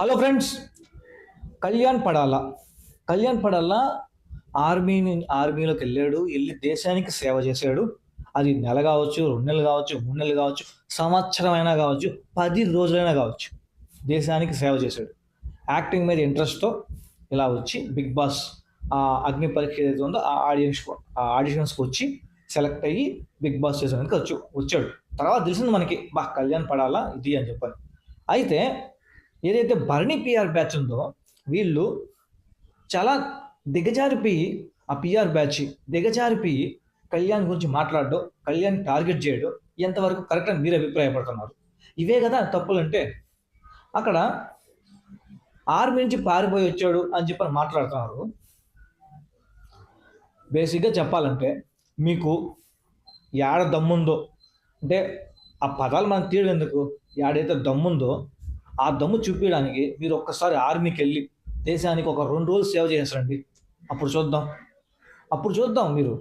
Hello friends Kalyan Padala. Kalyan Padala ఆర్మీని ఆర్మీలోకి వెళ్ళాడు. వెళ్ళి దేశానికి సేవ చేశాడు. అది నెల కావచ్చు రెండు నెలలు కావచ్చు మూడు నెలలు కావచ్చు సంవత్సరం అయినా కావచ్చు పది రోజులైనా కావచ్చు దేశానికి సేవ చేశాడు. యాక్టింగ్ మీద ఇంట్రెస్ట్తో ఇలా వచ్చి బిగ్ బాస్ ఆ అగ్ని పరీక్ష ఏదైతే ఉందో ఆ ఆడియన్స్ ఆ ఆడిషన్స్కి వచ్చి సెలెక్ట్ అయ్యి బిగ్ బాస్ చేసేందుకు వచ్చు వచ్చాడు. తర్వాత తెలిసింది మనకి బా కళ్యాణ్ పడాలా ఇది అని చెప్పాను అయితే ఏదైతే భరణి పిఆర్ బ్యాచ్ ఉందో వీళ్ళు చాలా దిగజారిపోయి ఆ పిఆర్ బ్యాచ్ దిగజారిపోయి కళ్యాణ్ గురించి మాట్లాడడం కళ్యాణ్ టార్గెట్ చేయడం ఎంతవరకు కరెక్ట్ అని మీరు అభిప్రాయపడుతున్నారు. ఇవే కదా తప్పులు అంటే అక్కడ ఆర్మీ నుంచి పారిపోయి వచ్చాడు అని చెప్పని మాట్లాడుతున్నారు. బేసిక్గా చెప్పాలంటే మీకు యాడ దమ్ముందో అంటే ఆ పదాలు మనం తీయడం ఎందుకు? యాడైతే దమ్ముందో ఆ దమ్ము చూపించడానికి మీరు ఒక్కసారి ఆర్మీకి వెళ్ళి దేశానికి ఒక రెండు రోజులు సేవ చేసండి అప్పుడు చూద్దాం. అప్పుడు చూద్దాం మీరు.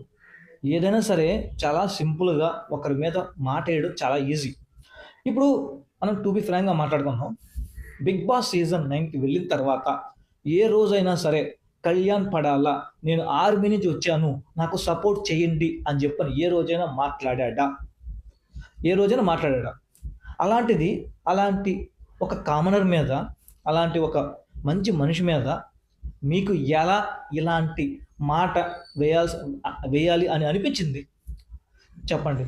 ఏదైనా సరే చాలా సింపుల్గా ఒకరి మీద మాట్లాడడం చాలా ఈజీ. ఇప్పుడు మనం టూ బి ఫ్రాంక్గా మాట్లాడుకుందాం. బిగ్ బాస్ సీజన్ నైన్కి వెళ్ళిన తర్వాత ఏ రోజైనా సరే కళ్యాణ్ పడాలా నేను ఆర్మీ నుంచి వచ్చాను నాకు సపోర్ట్ చేయండి అని చెప్పని ఏ రోజైనా మాట్లాడా ఏ రోజైనా మాట్లాడా అలాంటిది అలాంటి ఒక కామనర్ మీద అలాంటి ఒక మంచి మనిషి మీద మీకు ఎలా ఇలాంటి మాట వేయాల్సి వేయాలి అని అనిపించింది? చెప్పండి.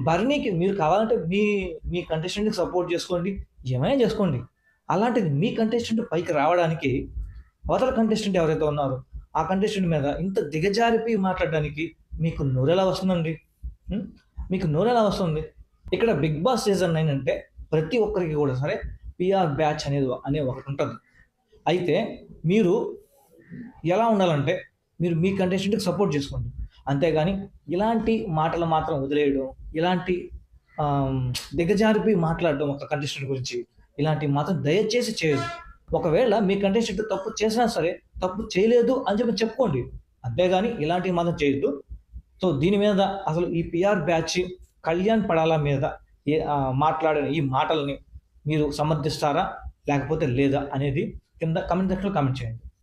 బర్నీకి మీరు కావాలంటే మీ మీ కంటెస్టెంట్కి సపోర్ట్ చేసుకోండి ఏమైనా చేసుకోండి. అలాంటిది మీ కంటెస్టెంట్ పైకి రావడానికి అవతల కంటెస్టెంట్ ఎవరైతే ఉన్నారో ఆ కంటెస్టెంట్ మీద ఇంత దిగజారిపోయి మాట్లాడడానికి మీకు నోరెలా వస్తుందండి? మీకు నోరెలా వస్తుంది? ఇక్కడ బిగ్ బాస్ సీజన్ నైన్ అంటే ప్రతి ఒక్కరికి కూడా సరే పిఆర్ బ్యాచ్ అనేది అనే ఒకటి ఉంటుంది. అయితే మీరు ఎలా ఉండాలంటే మీరు మీ కంటెస్టెంట్కి సపోర్ట్ చేసుకోండి. అంతేగాని ఇలాంటి మాటలు మాత్రం వదిలేయడం ఇలాంటి దిగజారిపి దిగజారిపోయి మాట్లాడడం ఒక కంటెస్టెంట్ గురించి ఇలాంటివి మాత్రం దయచేసి చేయదు ఒకవేళ మీ కంటెస్టెంట్ తప్పు చేసినా సరే తప్పు చేయలేదు అని చెప్పి చెప్పుకోండి. అంతేగాని ఇలాంటివి మాత్రం చేయొద్దు. సో దీని మీద అసలు ఈ పిఆర్ బ్యాచ్ కళ్యాణ్ పడాల మీద మాట్లాడిన ఈ మాటలని మీరు సమర్థిస్తారా? లేకపోతే లేదా అనేది కింద కమెంట్ సెక్షన్లో కామెంట్ చేయండి.